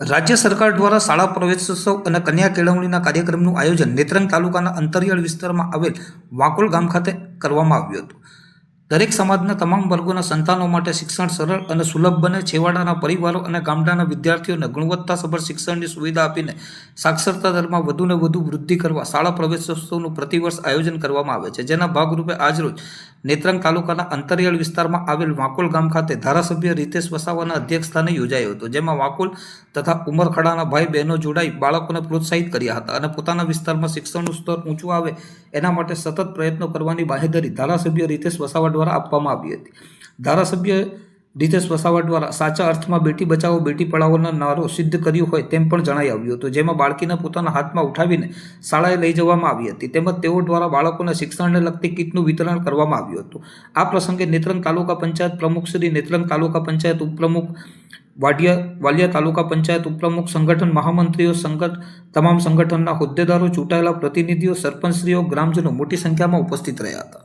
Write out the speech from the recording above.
રાજ્ય સરકાર દ્વારા શાળા પ્રવેશોત્સવ અને કન્યા કેળવણીના કાર્યક્રમનું આયોજન નેત્રંગ તાલુકાના અંતરિયાળ વિસ્તારમાં આવેલ વાંકોલ ગામ ખાતે કરવામાં આવ્યું હતું. દરેક સમાજના તમામ વર્ગોના સંતાનો માટે શિક્ષણ સરળ અને સુલભ બને. છેવાડાના પરિવારો અને ગામડાના વિદ્યાર્થીઓને ગુણવત્તાસભર શિક્ષણની સુવિધા આપીને સાક્ષરતા દરમાં વધુને વધુ વૃદ્ધિ કરવા શાળા પ્રવેશોત્સવનું પ્રતિવર્ષ આયોજન કરવામાં આવે છે. જેના ભાગરૂપે આજરોજ નેત્રંગ તાલુકાના અંતરિયાળ વિસ્તારમાં આવેલ વાકોલ ગામ ખાતે ધારાસભ્ય રીતેશ વસાવાના અધ્યક્ષસ્થાને યોજાયો હતો, જેમાં વાકોલ તથા ઉમરખડાના ભાઈ બહેનો જોડાઈ બાળકોને પ્રોત્સાહિત કર્યા હતા અને પોતાના વિસ્તારમાં શિક્ષણનું સ્તર ઊંચું આવે એના માટે સતત પ્રયત્નો કરવાની બાહેધરી ધારાસભ્ય રીતેશ વસાવા આપવામાં આવી હતી. ધારાસભ્ય રીતેશ વસાવા દ્વારા સાચા અર્થમાં બેટી બચાવો, બેટી પઢાઓનો નારો સિદ્ધ કર્યો હોય તેમ પણ જણાઈ આવ્યું હતું, જેમાં બાળકીને પોતાના હાથમાં ઉઠાવીને શાળાએ લઈ જવામાં આવી હતી. તેમજ તેઓ દ્વારા બાળકોને શિક્ષણને લગતી કીટનું વિતરણ કરવામાં આવ્યું હતું. આ પ્રસંગે નેત્રંગ તાલુકા પંચાયત પ્રમુખ શ્રી નેત્રંગ તાલુકા પંચાયત ઉપપ્રમુખ વાડિયા વાલિયા તાલુકા પંચાયત ઉપપ્રમુખ સંગઠન મહામંત્રીઓ, સંગઠ, તમામ સંગઠનના હોદ્દેદારો, ચૂંટાયેલા પ્રતિનિધિઓ, સરપંચશ્રીઓ, ગ્રામજનો મોટી સંખ્યામાં ઉપસ્થિત રહ્યા હતા.